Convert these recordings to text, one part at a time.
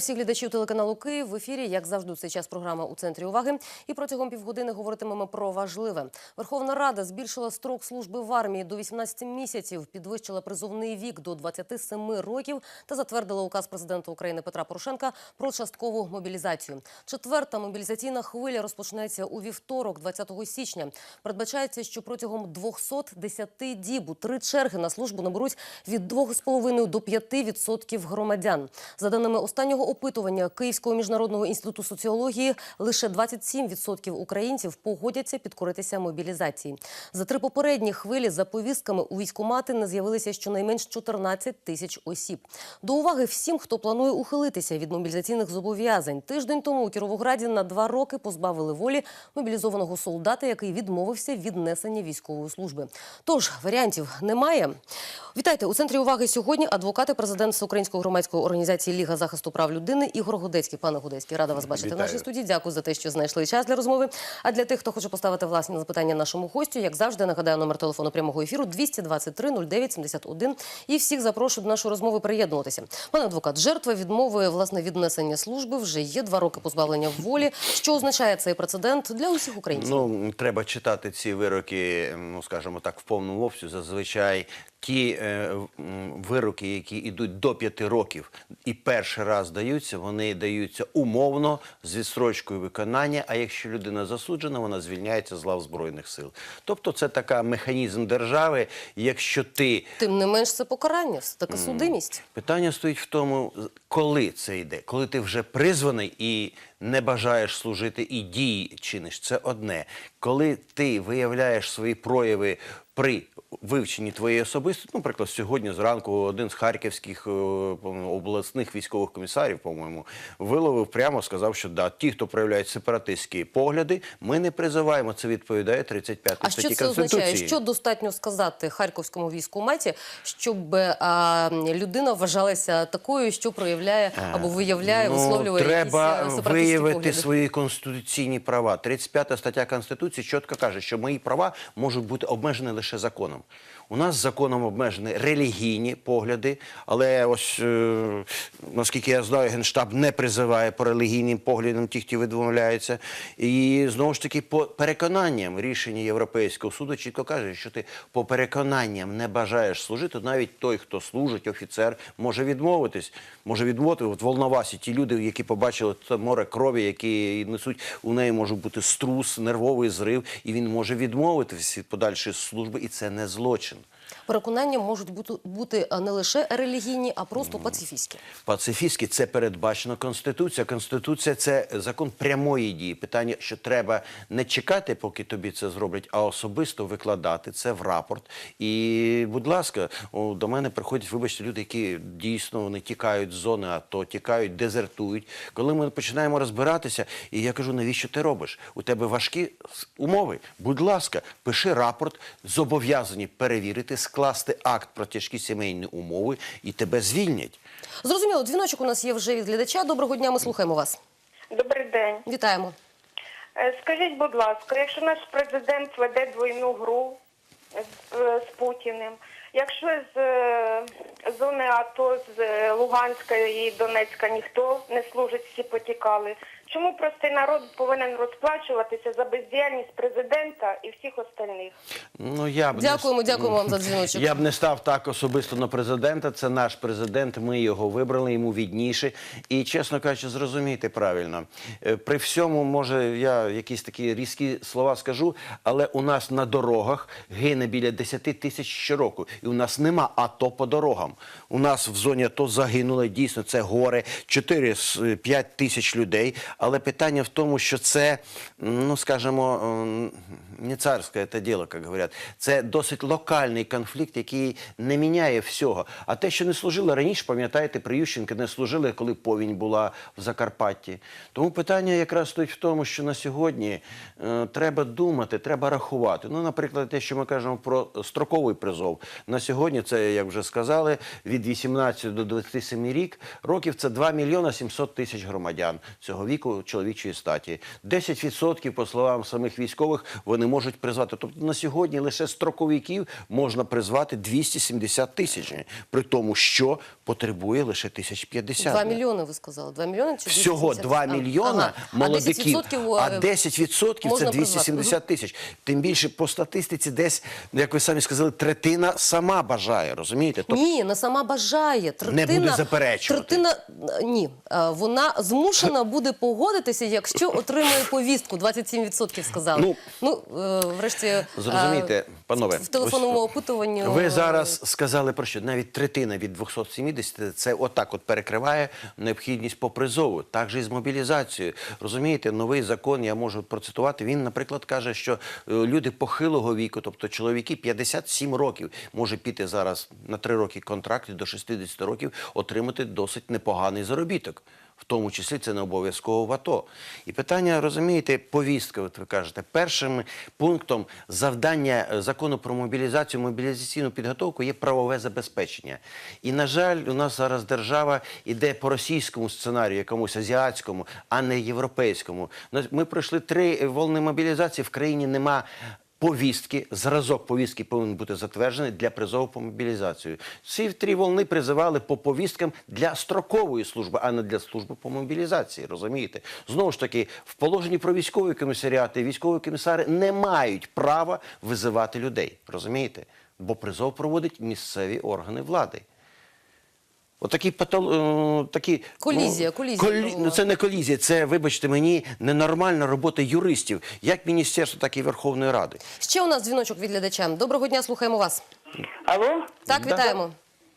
Всіх глядачів телеканалу Київ в ефірі. Як завжди, цей час програма у центрі уваги. І протягом півгодини говоритимемо про важливе. Верховна Рада збільшила строк служби в армії до 18 місяців, підвищила призовний вік до 27 років та затвердила указ президента України Петра Порошенка про часткову мобілізацію. Четверта мобілізаційна хвиля розпочнеться у вівторок, 20 січня. Передбачається, що протягом 210 діб у три черги на службу наберуть від 2,5 до 5% громадян. За даними останнього опитування Київського міжнародного інституту соціології, лише 27% українців погодяться підкоритися мобілізації. За три попередні хвилі за повістками у військкомати не з'явилися щонайменш 14 тисяч осіб. До уваги всім, хто планує ухилитися від мобілізаційних зобов'язань. Тиждень тому у Кіровограді на два роки позбавили волі мобілізованого солдата, який відмовився від несення військової служби. Тож варіантів немає. Вітайте у центрі уваги сьогодні. Адвокати, президент Всеукраїнської громадської організації Ліга захисту прав людини Ігор Годецький. Пане Годецький, рада вас бачити в нашій студії. Дякую за те, що знайшли час для розмови. А для тих, хто хоче поставити власні запитання нашому гостю, як завжди, нагадаю номер телефону прямого ефіру 223 09 71. І всіх запрошую до нашої розмови приєднуватися. Пане адвокат, жертва відмови власне від несення служби вже є два роки позбавлення волі. Що означає цей прецедент для усіх українців? Ну, треба читати ці вироки, ну скажімо так, в повному обсязі. Зазвичай ті е, вироки, які йдуть до п'яти років і перший раз даються, вони даються умовно з відстрочкою виконання. А якщо людина засуджена, вона звільняється з лав збройних сил. Тобто, це така механізм держави. Якщо ти Тим не менш, це покарання, це така судимість. Питання стоїть в тому, коли це йде. Коли ти вже призваний і не бажаєш служити, і дії чиниш, це одне. Коли ти виявляєш свої прояви при вивченні твоєї особистості, ну, наприклад, сьогодні зранку один з харківських е, обласних військових комісарів, по-моєму, виловив прямо, сказав, що да, ті, хто проявляють сепаратистські погляди, ми не призиваємо. Це відповідає 35 А статті що це означає? Що достатньо сказати харківському військкоматі, щоб а, людина вважалася такою, що проявляє або виявляє, Ну, висловлює треба якісь е, сепаратистські виявити погляди? свої конституційні права. 35 стаття Конституції чітко каже, що мої права можуть бути обмежені лише законом. У нас законом обмежені релігійні погляди, але ось е, наскільки я знаю, генштаб не призиває по релігійним поглядам тих, хто відмовляється. І знову ж таки, по переконанням рішення Європейського суду чітко каже, що ти по переконанням не бажаєш служити, навіть той, хто служить, офіцер, може відмовитись. Може відмовити от Волновасі ті люди, які побачили те море крові, які несуть у неї може бути струс, нервовий зрив, і він може відмовитись від подальшої служби, і це не злочин. Переконання можуть бути, бути не лише релігійні, а просто пацифістські. Пацифістські це передбачено Конституція. Конституція це закон прямої дії. Питання, що треба не чекати, поки тобі це зроблять, а особисто викладати це в рапорт. І, будь ласка, до мене приходять, вибачте, люди, які дійсно вони тікають з зони АТО, тікають, дезертують. Коли ми починаємо розбиратися, і я кажу, навіщо ти робиш? У тебе важкі умови. Будь ласка, пиши рапорт, зобов'язані перевірити, скласти акт про тяжкі сімейні умови, і тебе звільнять. Зрозуміло, дзвіночок у нас є вже від глядача. Доброго дня, ми слухаємо вас. Добрий день. Вітаємо. Е, Скажіть, будь ласка, якщо наш президент веде двойну гру з, е, з Путіним, якщо з е, зони АТО, з Луганська і Донецька ніхто не служить, всі потікали, чому простий народ повинен розплачуватися за бездіяльність президента і всіх остальних? Ну, я б Дякуємо, с- дякуємо вам за дзвіночок. Я б не став так особисто на президента. Це наш президент. Ми його вибрали, йому відніше. І, чесно кажучи, зрозумійте правильно. Е, При всьому, може, я якісь такі різкі слова скажу, але у нас на дорогах гине біля 10 тисяч щороку. І у нас нема АТО по дорогам. У нас в зоні АТО загинуло дійсно це горе 4-5 тисяч людей. Але питання в тому, що це, ну скажімо, м, не царське це діло, як говорять. Це досить локальний конфлікт, який не міняє всього. А те, що не служили раніше, пам'ятаєте, при Ющенки не служили, коли повінь була в Закарпатті. Тому питання якраз стоїть в тому, що на сьогодні е, треба думати, треба рахувати. Ну, наприклад, те, що ми кажемо про строковий призов. На сьогодні це, як вже сказали, від 18 до 27 рік років це 2 мільйона 700 тисяч громадян. Цього віку віку чоловічої статі. 10% по словам самих військових вони можуть призвати. Тобто на сьогодні лише строковиків можна призвати 270 тисяч, при тому, що потребує лише 1050. 2 мільйони, ви сказали. 2 мільйони чи Всього 270? 2 мільйона ага. молодиків, А 10%, а е, 10% це призвати. 270 тисяч. Тим більше по статистиці десь, як ви самі сказали, третина сама бажає, розумієте? Тобто Ні, не сама бажає. Третина, буде заперечувати. Третина, ні. Е, Вона змушена буде погодитися, якщо отримає повістку. 27% сказали. Ну, ну е, врешті, е, Зрозумійте, панове, в телефонному опитуванні... Ви зараз сказали про що навіть третина від 270 це отак от перекриває необхідність по призову. Так же і з мобілізацією. Розумієте, новий закон я можу процитувати. Він, наприклад, каже, що е, люди похилого віку, тобто чоловіки 57 років, може піти зараз на 3 роки контракт до 60 років отримати досить непоганий заробіток. В тому числі це не обов'язково в АТО. І питання, розумієте, повістка, от ви кажете, першим пунктом завдання е, закону про мобілізацію, мобілізаційну підготовку є правове забезпечення. І, на жаль, у нас зараз держава іде по російському сценарію, якомусь азіатському, а не європейському. Ми пройшли три волни мобілізації, в країні нема повістки, зразок повістки повинен бути затверджений для призову по мобілізацію. Ці три волни призивали по повісткам для строкової служби, а не для служби по мобілізації. Розумієте? Знову ж таки, в положенні про військові комісаріати військові комісари не мають права визивати людей. Розумієте? Бо призов проводять місцеві органи влади. Отакі патол... е, такі Колізія, ну, колізія колі- ну, це не колізія, це, вибачте мені, ненормальна робота юристів, як міністерства, так і Верховної Ради. Ще у нас дзвіночок від глядача. Доброго дня, слухаємо вас. Алло, Так, Да. вітаємо.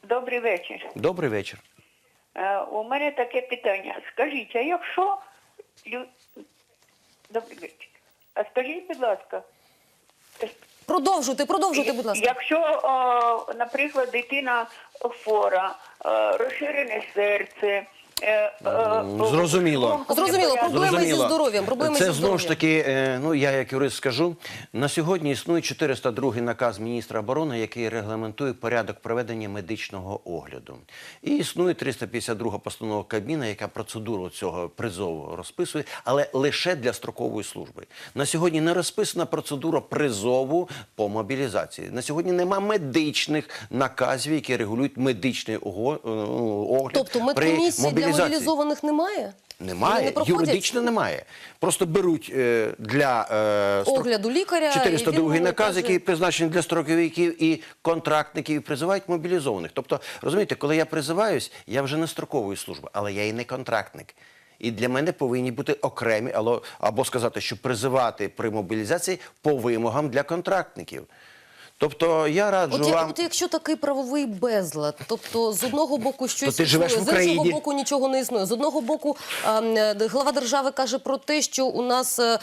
добрий вечір. Добрий вечір. Е, у мене таке питання. Скажіть, а якщо лю... добрий вечір. А скажіть, будь ласка, Продовжуйте, продовжуйте, будь ласка. якщо, о, наприклад, дитина хвора, е, розширене серце. Е, е, зрозуміло. Зрозуміло, проблеми зі здоров'ям, проблеми Це знову ж здоров'ям. таки, е, ну я як юрист скажу, на сьогодні існує 402 наказ міністра оборони, який регламентує порядок проведення медичного огляду. І існує 352 постанова Кабміна, яка процедуру цього призову розписує, але лише для строкової служби. На сьогодні не розписана процедура призову по мобілізації. На сьогодні нема медичних наказів, які регулюють медичний ого- е, огляд Тобто при медкомісії для мобілізованих немає? Немає, не юридично немає. Просто беруть е, для е, строк- Огляду лікаря, 402 він наказ, каже- який призначений для строковиків і контрактників, і призивають мобілізованих. Тобто, розумієте, коли я призиваюсь, я вже не строкової служби, але я і не контрактник. І для мене повинні бути окремі, або, або сказати, що призивати при мобілізації по вимогам для контрактників. Тобто я раджу От, вам. от якщо такий правовий безлад, тобто з одного боку щось існує, з іншого боку нічого не існує. З одного боку е, глава держави каже про те, що у нас е,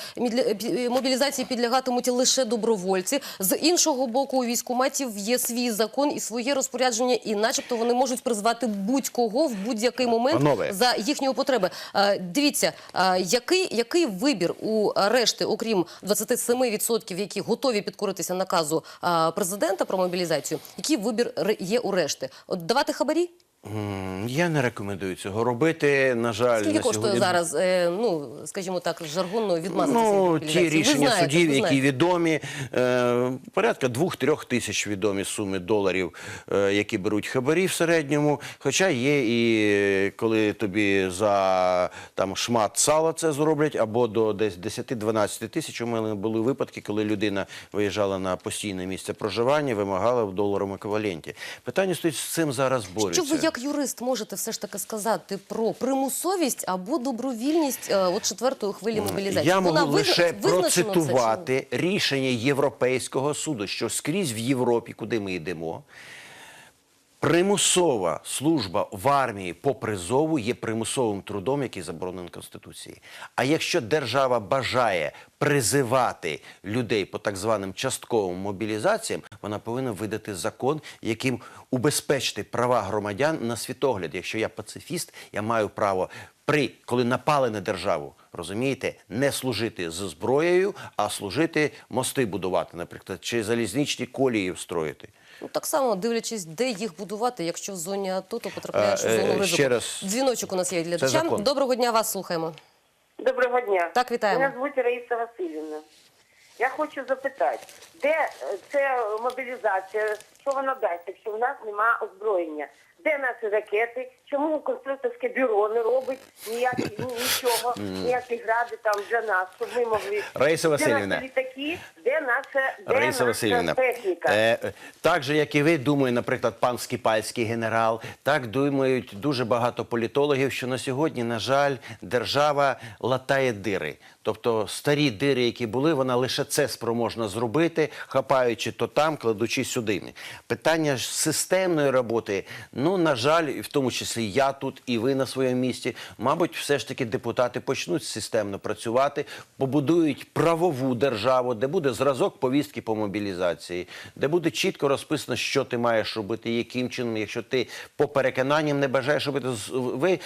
мобілізації підлягатимуть лише добровольці. З іншого боку, у військкоматів є свій закон і своє розпорядження, і начебто вони можуть призвати будь-кого в будь-який момент Панове. за їхньої потреби. Е, Дивіться, е, який, який вибір у решти, окрім 27%, які готові підкоритися наказу е, президента про мобілізацію, який вибір є у решти? От давати хабарі? Я не рекомендую цього робити. На жаль, Скільки на коштує сьогодні... зараз, е, ну скажімо так, жаргонно відмазатися Ну, ті рішення знаєте, судів, які відомі, е, порядка 2-3 тисяч відомі суми доларів, е, які беруть хабарі в середньому. Хоча є і коли тобі за там шмат сала це зроблять, або до десь 10-12 тисяч. У мене були випадки, коли людина виїжджала на постійне місце проживання, вимагала в доларовому еквіваленті. Питання стоїть з цим зараз борються. Як юрист можете все ж таки сказати про примусовість або добровільність е, от четвертої хвилі мобілізації? Я можу лише визначено це процитувати рішення Європейського суду, що скрізь в Європі, куди ми йдемо, примусова служба в армії по призову є примусовим трудом, який заборонений Конституцією. А якщо держава бажає призивати людей по так званим частковим мобілізаціям, вона повинна видати закон, яким убезпечити права громадян на світогляд. Якщо я пацифіст, я маю право при коли напали на державу, розумієте, не служити з зброєю, а служити мости будувати, наприклад, чи залізничні колії встроїти. Ну, так само дивлячись, де їх будувати, якщо в зоні АТО, то потрапляєш Е, у зону е, ризику. ще раз. Дзвіночок у нас є від глядача. Доброго дня, вас слухаємо. Доброго дня. Так, вітаємо. Мене звуть Раїса Васильівна. Я хочу запитати, де е, це мобілізація, що вона дасть, якщо в нас немає озброєння? Де наші ракети? Чому конструкторське бюро не робить ніяких нічого, ніякі гради там для нас, щоб ми могли Раїса Де Васильівна. наші літаки, де наша, де Раїса наша Васильівна, техніка? е, е, так же, як і ви, думаю, наприклад, пан Скіпальський генерал, так думають дуже багато політологів, що на сьогодні, на жаль, держава латає дири. Тобто старі дири, які були, вона лише це спроможна зробити, хапаючи то там, кладучи сюди. Питання ж системної роботи, ну, на жаль, і в тому числі я тут і ви на своєму місці, мабуть, все ж таки депутати почнуть системно працювати, побудують правову державу, де буде зразок повістки по мобілізації, де буде чітко розписано, що ти маєш робити, яким чином, якщо ти по переконанням не бажаєш робити. Ви е,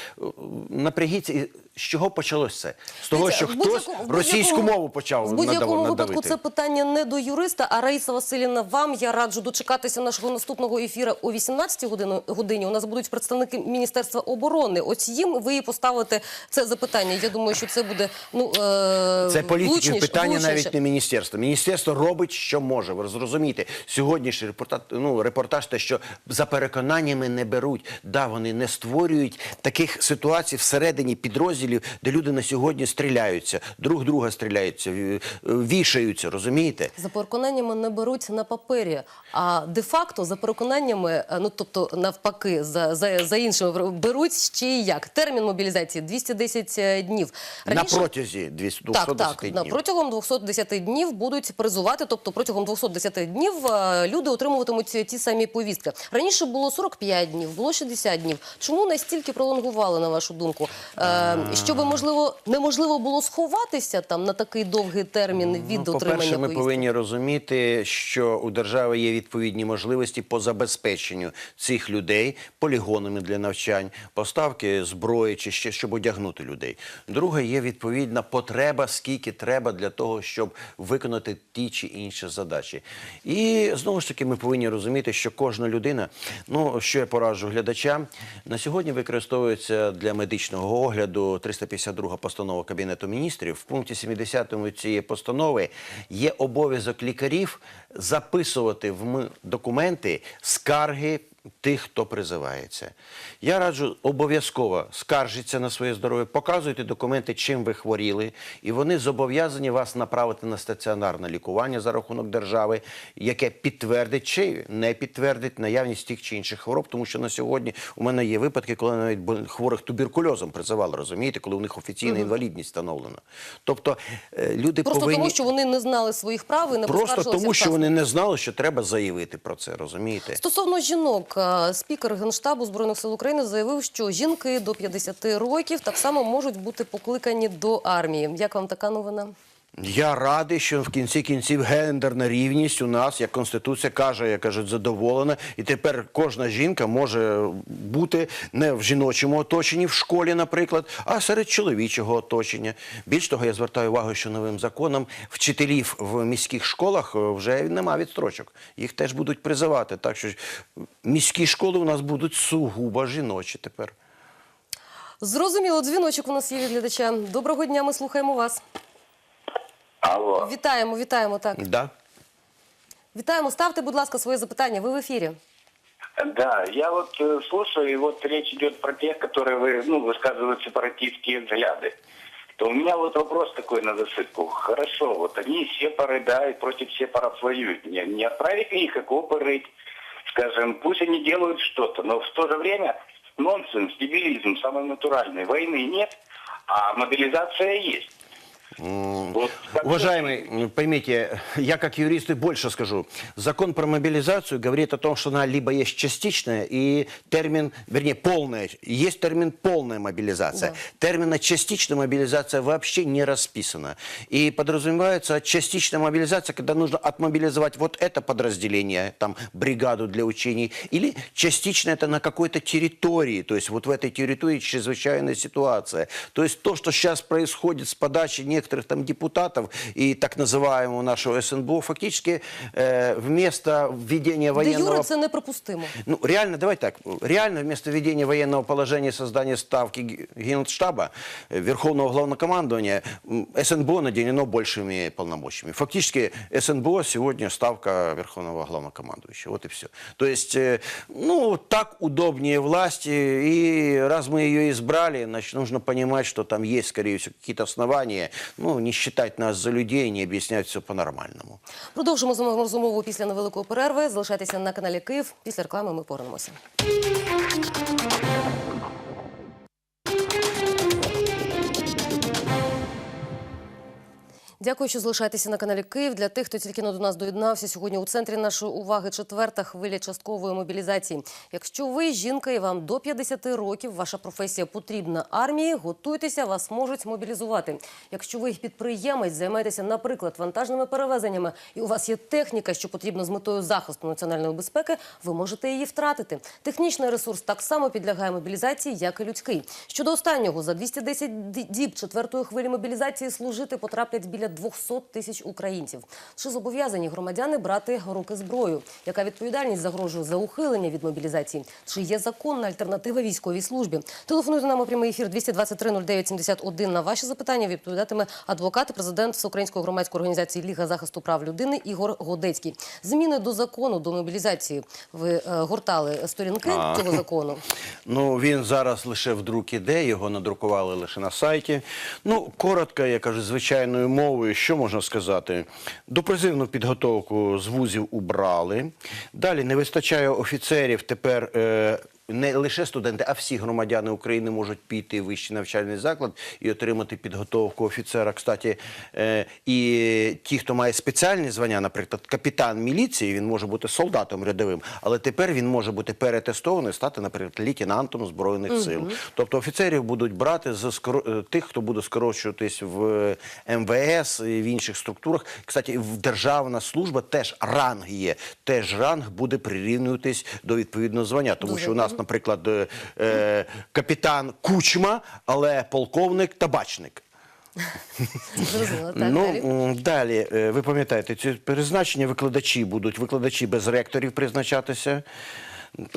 напрягіться, з чого почалось це? З того, що хтось російську мову почав в будь-якому випадку. Це питання не до юриста. А Раїса Васильівна, вам я раджу дочекатися нашого наступного ефіру о 18 годині. У нас будуть представники Міністерства оборони. Ось їм ви і поставите це запитання. Я думаю, що це буде ну е, Це влучніше- питання влучніше. навіть не міністерства. Міністерство робить, що може. Ви зрозумієте, сьогоднішній репортаж, ну, репортаж, те, що за переконаннями не беруть. Да, вони не створюють таких ситуацій всередині підрозділів, де люди на сьогодні стріляються, друг друга стріляються, вішаються. Розумієте? За переконаннями не беруть на папері, а де-факто за переконаннями, е, ну тобто навпаки, за, за, за іншими беруть ще й як. Термін мобілізації 210 днів. На протязі 200 Так, 210 так, днів. да, протягом 210 днів будуть призувати, тобто протягом 210 днів е, люди отримуватимуть ті самі повістки. Раніше було 45 днів, було 60 днів. Чому настільки пролонгували, на вашу думку? Е, щоб, можливо, неможливо було сховатися там на такий довгий термін від Ну, отримання По-перше, ми повинні розуміти, що у держави є відповідні можливості по забезпеченню цих людей полігонами для навчань, поставки зброї чи ще щоб одягнути людей. Друге, є відповідна потреба, скільки треба для того, щоб виконати ті чи інші задачі. І знову ж таки, ми повинні розуміти, що кожна людина, ну що я пораджу глядачам, на сьогодні використовується для медичного огляду 352 постанова Кабінету міністрів. В пункті 70 цієї постанови є обов'язок лікарів записувати в документи скарги тих, хто призивається. Я раджу обов'язково скаржитися на своє здоров'я, показуйте документи, чим ви хворіли, і вони зобов'язані вас направити на стаціонарне лікування за рахунок держави, яке підтвердить чи не підтвердить наявність тих чи інших хвороб, тому що на сьогодні у мене є випадки, коли навіть хворих туберкульозом призивали, розумієте, коли у них офіційна інвалідність встановлена. Тобто е, люди Просто повинні тому, що вони не знали своїх прав і не просто тому, що вони не знали, що треба заявити про це, розумієте? Стосовно жінок, е, спікер Генштабу Збройних сил України заявив, що жінки до 50 років так само можуть бути покликані до армії. Як вам така новина? Я радий, що в кінці кінців гендерна рівність у нас, як конституція каже, як кажуть, задоволена, і тепер кожна жінка може бути не в жіночому оточенні в школі, наприклад, а серед чоловічого оточення. Більш того, я звертаю увагу, що новим законом вчителів в міських школах е, вже нема відстрочок. Їх теж будуть призивати. Так що міські школи у нас будуть сугубо жіночі тепер. Зрозуміло, дзвіночок у нас є від глядача. Доброго дня, ми слухаємо вас. Алло. Вітаємо, вітаємо. Так, Да? вітаємо. Ставте, будь ласка, своє запитання. Ви в ефірі. Да, я вот э, слушаю, и вот речь идет про тех, которые вы, ну, высказывают сепаратистские взгляды. То у меня вот вопрос такой на засыпку. Хорошо, вот они сепары, да, и против сепаров воюют. Не, не отправить ли их окопы рыть, скажем, пусть они делают что-то, но в то же время нонсенс, дебилизм самый натуральный. Войны нет, а мобилизация есть. Вот Уважаемый, поймите, я как юрист и больше скажу. Закон про мобилизацию говорит о том, что она либо есть частичная и термин, вернее, полная. Есть термин полная мобилизация. Термина частичная мобилизация вообще не расписана. И подразумевается частичная мобилизация, когда нужно отмобилизовать вот это подразделение, там, бригаду для учений, или частично это на какой-то территории, то есть вот в этой территории чрезвычайная ситуация. То есть то, что сейчас происходит с подачей некоторых некоторых там депутатов и так называемого нашего СНБО фактически э, вместо введения Де военного... Юре це неприпустимо. Ну, реально, давай так. Реально, вместо введения военного положения, создания ставки г- Генштаба, э, Верховного Главнокомандования, м, СНБО наделено большими полномочиями. Фактически СНБО сегодня ставка Верховного Главнокомандующего. Вот и все. То есть, э, ну, так удобнее власти. И раз мы ее избрали, значит, нужно понимать, что там есть, скорее всего, какие-то основания. Ну, не считать нас за людей, не объяснять все по-нормальному. Продовжимо розмову після невеликої перерви. Залишайтеся на каналі Київ. Після реклами ми повернемося. Дякую, що залишаєтеся на каналі Київ. Для тих, хто тільки до нас доєднався, сьогодні у центрі нашої уваги четверта хвиля часткової мобілізації. Якщо ви жінка і вам до 50 років, ваша професія потрібна армії, готуйтеся, вас можуть мобілізувати. Якщо ви підприємець, займаєтеся, наприклад, вантажними перевезеннями, і у вас є техніка, що потрібна з метою захисту національної безпеки, ви можете її втратити. Технічний ресурс так само підлягає мобілізації, як і людський. Щодо останнього, за 210 ді- діб четвертої хвилі мобілізації служити потраплять біля 200 тисяч українців. Чи зобов'язані громадяни брати руки зброю? Яка відповідальність загрожує за ухилення від мобілізації? Чи є законна альтернатива військовій службі? Телефонуйте нам у прямий ефір 223 09 71 на ваші запитання. Відповідатиме адвокат, і президент Всеукраїнської громадської організації Ліга захисту прав людини Ігор Годецький. Зміни до закону до мобілізації. Ви е, гортали сторінки А. цього закону. Ну, він зараз лише в друк іде, його надрукували лише на сайті. Ну, коротко, я кажу, звичайною мовою, що можна сказати? Допризивну підготовку з вузів убрали. Далі не вистачає офіцерів тепер. Е, не лише студенти, а всі громадяни України можуть піти в вищий навчальний заклад і отримати підготовку офіцера. Кстати, е, і ті, хто має спеціальні звання, наприклад, капітан міліції, він може бути солдатом рядовим, але тепер він може бути перетестований, стати, наприклад, лейтенантом збройних сил. Тобто офіцерів будуть брати з скоро- е, тих, хто буде скорочуватись в МВС і в інших структурах. Кстати, в державна служба теж ранг є. Теж ранг буде прирівнюватись до відповідного звання, тому Дуже що у нас, наприклад, е, е, капітан Кучма, але полковник табачник. Зрозуміло, так ну, далі. далі, е, ви пам'ятаєте, ці призначення викладачі будуть, викладачі без ректорів призначатися.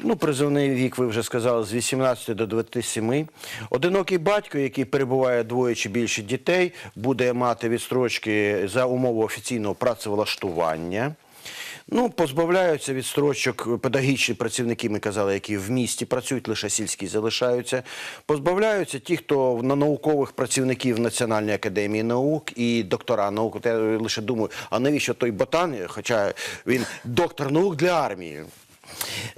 Ну, призовний вік, ви вже сказали, з 18 до 27. Одинокий батько, який перебуває двоє чи більше дітей, буде мати відстрочки за умови офіційного працевлаштування. Ну, позбавляються від строчок педагогічні працівники, ми казали, які в місті працюють, лише сільські залишаються. Позбавляються ті, хто на наукових працівників Національної академії наук і доктора наук. Я лише думаю, а навіщо той ботан, хоча він доктор наук для армії.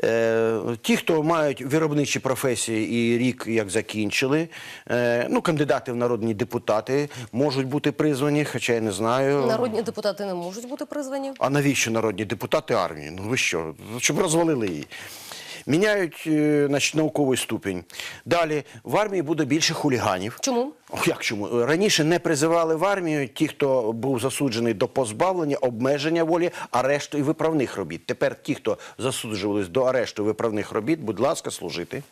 Е, ті, хто мають виробничі професії і рік як закінчили, е, ну, кандидати в народні депутати можуть бути призвані, хоча я не знаю. Народні депутати не можуть бути призвані. А навіщо народні депутати армії? Ну ви що? Щоб розвалили її. Міняють е, значить, науковий ступінь. Далі в армії буде більше хуліганів. Чому? Як чому? Раніше не призивали в армію ті, хто був засуджений до позбавлення, обмеження волі, арешту і виправних робіт. Тепер ті, хто засуджувались до арешту і виправних робіт, будь ласка, служити.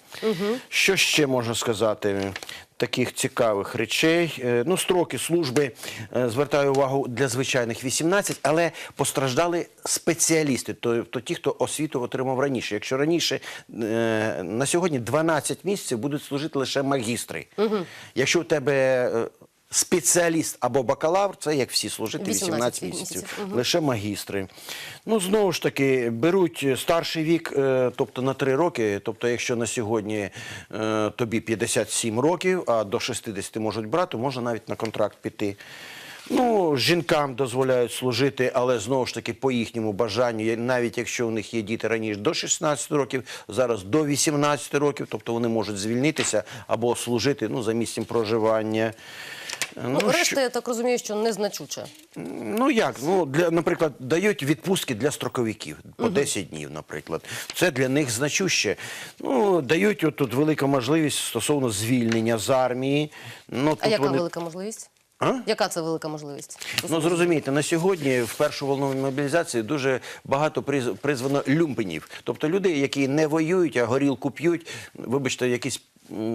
Що ще можна сказати? Таких цікавих речей. Е, Ну, строки служби, е, звертаю увагу, для звичайних 18, але постраждали спеціалісти, тобто ті, хто освіту отримав раніше. Якщо раніше е, на сьогодні 12 місяців будуть служити лише магістри. Якщо у тебе спеціаліст або бакалавр, це як всі служити 18, 18 місяців. Мгм. Лише магістри. Ну, знову ж таки, беруть старший вік, е, тобто на 3 роки. Тобто, якщо на сьогодні е, тобі 57 років, а до 60 можуть брати, можна навіть на контракт піти. Ну, жінкам дозволяють служити, але знову ж таки по їхньому бажанню, навіть якщо у них є діти раніше до 16 років, зараз до 18 років, тобто вони можуть звільнитися або служити ну, за місцем проживання. Ну, що- решта, я так розумію, що незначуче. Ну як? Ну для, наприклад, дають відпустки для строковиків по 10 днів, наприклад. Це для них значуще. Ну дають от тут велика можливість стосовно звільнення з армії. Ну тут А яка вони... велика можливість? А? Яка це велика можливість? Ну зрозумійте, на сьогодні в першу волну мобілізації дуже багато приз- призвано люмпенів, тобто людей, які не воюють, а горілку п'ють. Вибачте, якісь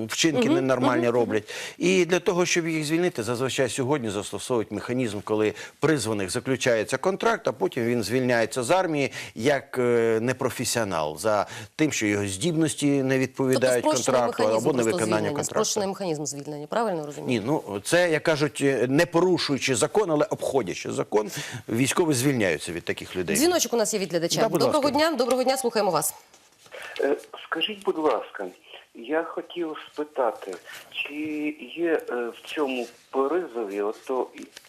вчинки ненормальні роблять. І для того, щоб їх звільнити, зазвичай сьогодні застосовують механізм, коли призваних заключається контракт, а потім він звільняється з армії як е, непрофесіонал за тим, що його здібності не відповідають тобто контракту або просто невиконання контракту. спрощений механізм звільнення, правильно розумію? Ні, ну це як кажуть, е, не порушуючи закон, але обходячи закон, військові звільняються від таких людей. Дзвіночок у нас є від глядача. Да, доброго ласка. дня, доброго дня, слухаємо вас. Е, Скажіть, будь ласка, я хотів спитати, чи є е, в цьому призові, ото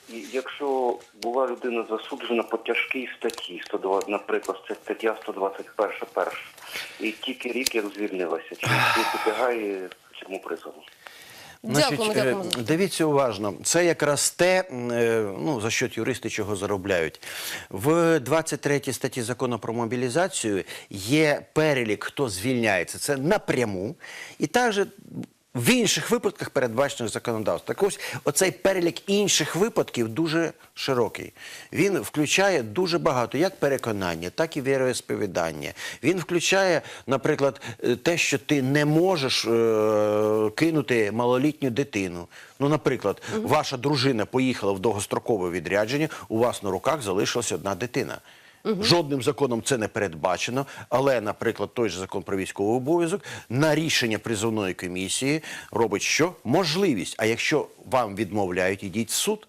якщо була людина засуджена по тяжкій статті, 102, наприклад, це стаття 121 перша, і тільки рік як звільнилася, чи підлягає цьому призову? Дякуємо, е, дякуємо Дивіться уважно. Це якраз те, е, ну, за що юристи чого заробляють. В 23 статті закону про мобілізацію є перелік, хто звільняється. Це напряму. І також в інших випадках передбачених законодавством. Так ось оцей перелік інших випадків дуже широкий. Він включає дуже багато як переконання, так і віросповідання. Він включає, наприклад, е, те, що ти не можеш е, кинути малолітню дитину. Ну, наприклад, ваша дружина поїхала в довгострокове відрядження, у вас на руках залишилася одна дитина. Жодним законом це не передбачено, але, наприклад, той же закон про військовий обов'язок на рішення призовної комісії робить що? Можливість. А якщо вам відмовляють, ідіть в суд.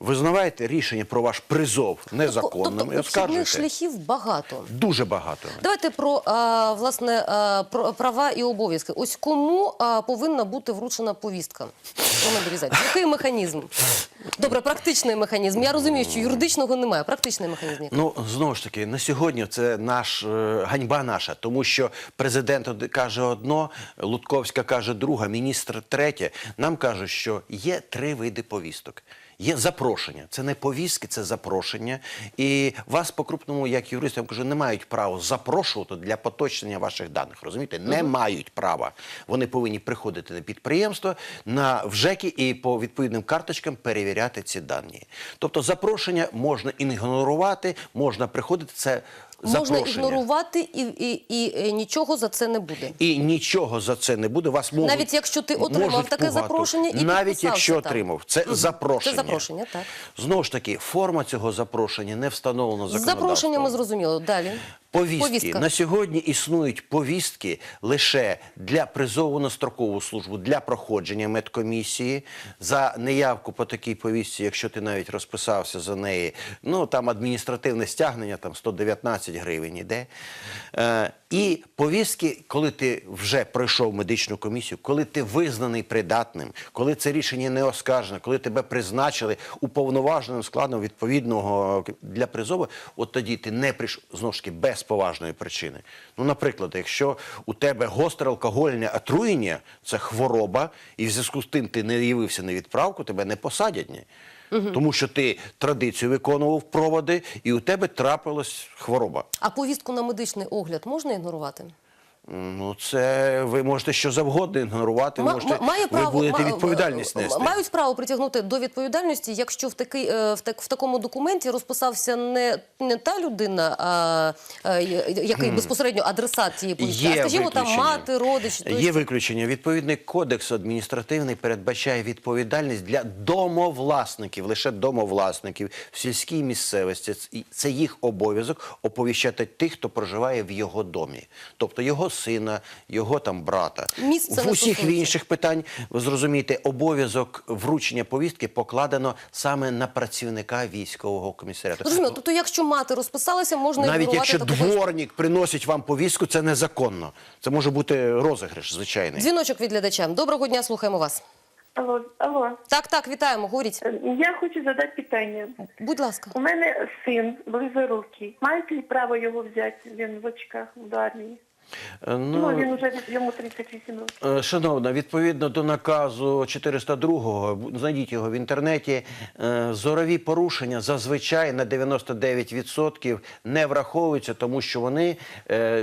Визнавайте рішення про ваш призов незаконним тобто і обхідних оскаржуйте. шляхів багато. Дуже багато. Давайте про а, власне а, про права і обов'язки. Ось кому а, повинна бути вручена повістка про мобілізацію? Який механізм? Добре, практичний механізм. Я розумію, що юридичного немає. Практичний механізм. який? Ну знову ж таки, на сьогодні це наш е, ганьба наша, тому що президент каже одно, Лутковська каже друге, міністр третє. Нам кажуть, що є три види повісток. Є запрошення, це не повістки, це запрошення. І вас по крупному, як юрист, я вам кажу, не мають права запрошувати для поточнення ваших даних. Розумієте, не мають права. Вони повинні приходити на підприємство, на ВЖЕКи і по відповідним карточкам перевіряти ці дані. Тобто запрошення можна ігнорувати, можна приходити. Це Можна ігнорувати і, і, і, і нічого за це не буде. І нічого за це не буде. Вас можуть, Навіть якщо ти отримав таке пугати. запрошення і навіть якщо там. отримав, це запрошення. Це запрошення, так. Знову ж таки, форма цього запрошення не встановлена законодавством. Запрошення ми зрозуміли Далі. Повістки Повістка. на сьогодні існують повістки лише для призову на строкову службу, для проходження медкомісії за неявку по такій повістці, якщо ти навіть розписався за неї. Ну там адміністративне стягнення, там 119 гривень іде. Е, і повістки, коли ти вже пройшов медичну комісію, коли ти визнаний придатним, коли це рішення не оскаржено, коли тебе призначили уповноваженим складом відповідного для призову, от тоді ти не прийшов знову ж таки без поважної причини. Ну, наприклад, якщо у тебе гостре алкогольне отруєння, це хвороба, і в зв'язку з тим ти не явився на відправку, тебе не посадять. Ні. Тому що ти традицію виконував проводи, і у тебе трапилась хвороба. А повістку на медичний огляд можна ігнорувати? Ну, це ви можете що завгодно ігнорувати, Ма- можете, має ви будете ма- відповідальність нести. Мають право притягнути до відповідальності, якщо в такий е, в, так, в такому документі розписався не, не та людина, а, е, який безпосередньо адресат цієї повістки, а скажімо, там мати, родич. тобто- Є виключення. Відповідний кодекс адміністративний передбачає відповідальність для домовласників, лише домовласників в сільській місцевості. Це їх обов'язок оповіщати тих, хто проживає в його домі, тобто його сина, його там брата. Місце в усіх інших питань ви зрозумієте, обов'язок вручення повістки покладено саме на працівника військового комісаріату. Зрозуміло, тобто, якщо мати розписалася, можна Навіть якщо таку повістку. дворник приносить вам повістку, це незаконно. Це може бути розіграш, звичайний. Дзвіночок від глядача. Доброго дня, слухаємо вас. Алло, алло. Так, так, вітаємо, говоріть. Е, Я хочу задати питання. Будь ласка. У мене син близорукий. Ли право його взяти? Він в очках в армії. Е, Ну, він вже йому 38 років. Е, Шановна, відповідно до наказу 402, бу- знайдіть його в інтернеті, е, зорові порушення зазвичай на 99% не враховуються, тому що вони,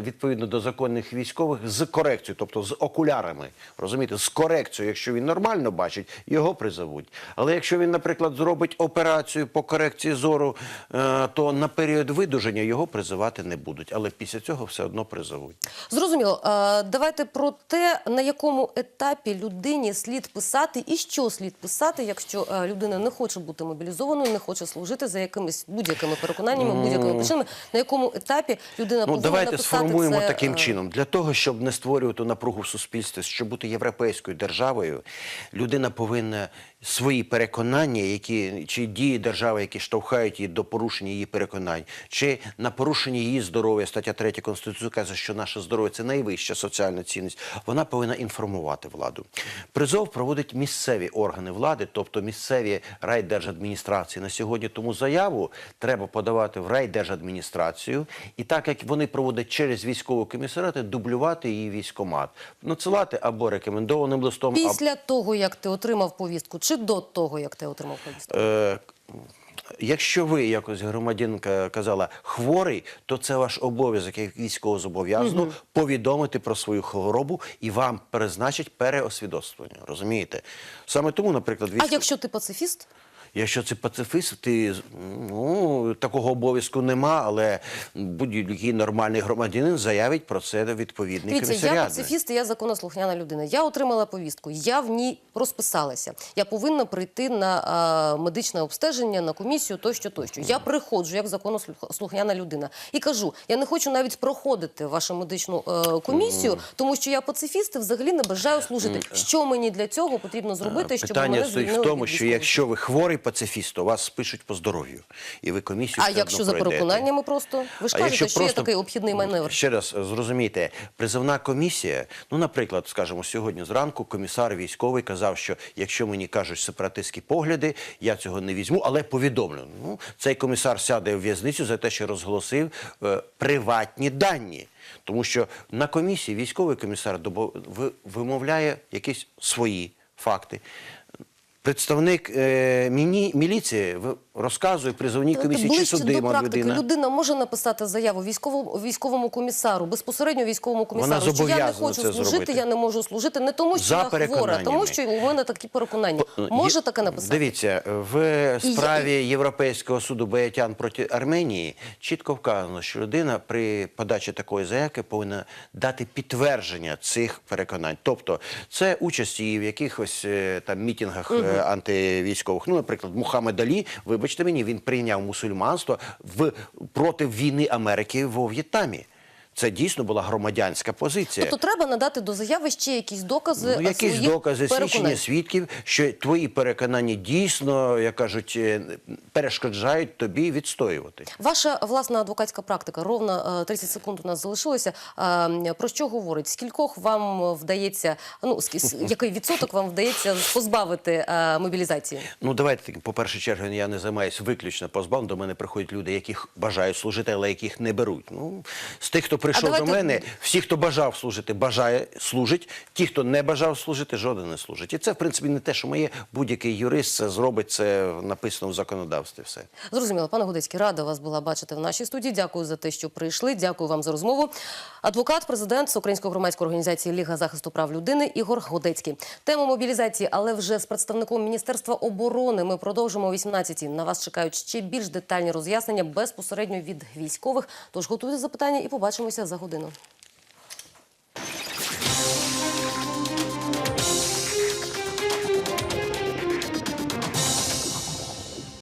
відповідно до законних військових, з корекцією, тобто з окулярами, розумієте, з корекцією, якщо він нормально бачить, його призовуть. Але якщо він, наприклад, зробить операцію по корекції зору, то на період видуження його призивати не будуть, але після цього все одно призовуть. Зрозуміло. Е, Давайте про те, на якому етапі людині слід писати і що слід писати, якщо е, людина не хоче бути мобілізованою, не хоче служити за якимись будь-якими переконаннями, будь-якими причинами. На якому етапі людина Ну, повинна давайте написати сформуємо це, таким е, чином. Для того, щоб не створювати напругу в суспільстві, щоб бути європейською державою, людина повинна свої переконання, які чи дії держави, які штовхають її до порушення її переконань, чи на порушення її здоров'я, стаття 3 Конституції каже, що наше здоров'я це найвища соціальна цінність. Вона повинна інформувати владу. Призов проводять місцеві органи влади, тобто місцеві райдержадміністрації на сьогодні. Тому заяву треба подавати в райдержадміністрацію, і так як вони проводять через військову комісаріати, дублювати її військомат, надсилати або рекомендованим листом, Після того, як ти отримав повістку, чи до того, як ти отримав повістку? Е, Якщо ви якось громадянка казала хворий, то це ваш обов'язок як військово зобов'язаного повідомити про свою хворобу і вам призначать переосвідоцтвування. Розумієте? Саме тому, наприклад, А якщо ти пацифіст? Якщо це пацифіст, ти ну такого обов'язку нема, але будь-який нормальний громадянин заявить про це до відповідний Дивіться, я пацифіст, і я законослухняна людина. Я отримала повістку, я в ній розписалася. Я повинна прийти на а, медичне обстеження, на комісію, тощо, тощо. Я приходжу як законослухняна людина і кажу: я не хочу навіть проходити вашу медичну е, комісію, тому що я пацифіст і взагалі не бажаю служити. Що мені для цього потрібно зробити, щоб Е, Питання мене стоїть в тому, що якщо ви хворий пацифіст, то вас спишуть по здоров'ю, і ви комісію А якщо за пройдете. переконаннями просто? Ви ж А кажете, що є такий обхідний маневр. Ще раз е, зрозумійте, призовна комісія, ну, наприклад, скажімо, сьогодні зранку комісар військовий казав, що якщо мені кажуть сепаратистські погляди, я цього не візьму, але повідомлю. Ну, цей комісар сяде в в'язницю за те, що розголосив е, приватні дані. Тому що на комісії військовий комісар вимовляє якісь свої факти. Представник е, міні, міліції розказує призовній комісії, чи ближче практики. людина. Людина може написати заяву військовому військовому комісару, безпосередньо військовому комісару, що я не хочу служити, зробити. я не можу служити, не тому, що За я хвора, тому що у мене такі переконання. Може таке написати? Дивіться, в я- справі Європейського суду Баятян проти Арменії чітко вказано, що людина при подачі такої заявки повинна дати підтвердження цих переконань. Тобто, це участь її в якихось е, там мітингах е, антивійськових. Ну, наприклад, Мухаммед Алі, вибачте мені, він прийняв мусульманство в проти війни Америки во В'єтнамі. Це дійсно була громадянська позиція. Тобто треба надати до заяви ще якісь докази Ну, якісь своїх докази, свідчення свідків, що твої переконання дійсно, як кажуть, е, перешкоджають тобі відстоювати. Ваша власна адвокатська практика, ровно е, 30 секунд у нас залишилося. Е, Про що говорить? Скількох вам вдається, ну, який відсоток вам вдається позбавити е, мобілізації? Ну, давайте по перше чергу, я не займаюся виключно позбавленням. До мене приходять люди, яких бажають служити, але яких не беруть. Ну, з тих, хто прийшов давайте- до мене, всі, хто бажав служити, бажає служить. Ті, хто не бажав служити, жоден не служить. І це, в принципі, не те, що моє. Будь-який юрист це зробить, це написано в законодавстві. Все. Зрозуміло, пане Гудецький, рада вас була бачити в нашій студії. Дякую за те, що прийшли. Дякую вам за розмову. Адвокат, президент Української громадської організації Ліга захисту прав людини Ігор Гудецький. Тему мобілізації, але вже з представником Міністерства оборони. Ми продовжимо о 18-й. На вас чекають ще більш детальні роз'яснення безпосередньо від військових. Тож готуйте запитання і побачимося за годину.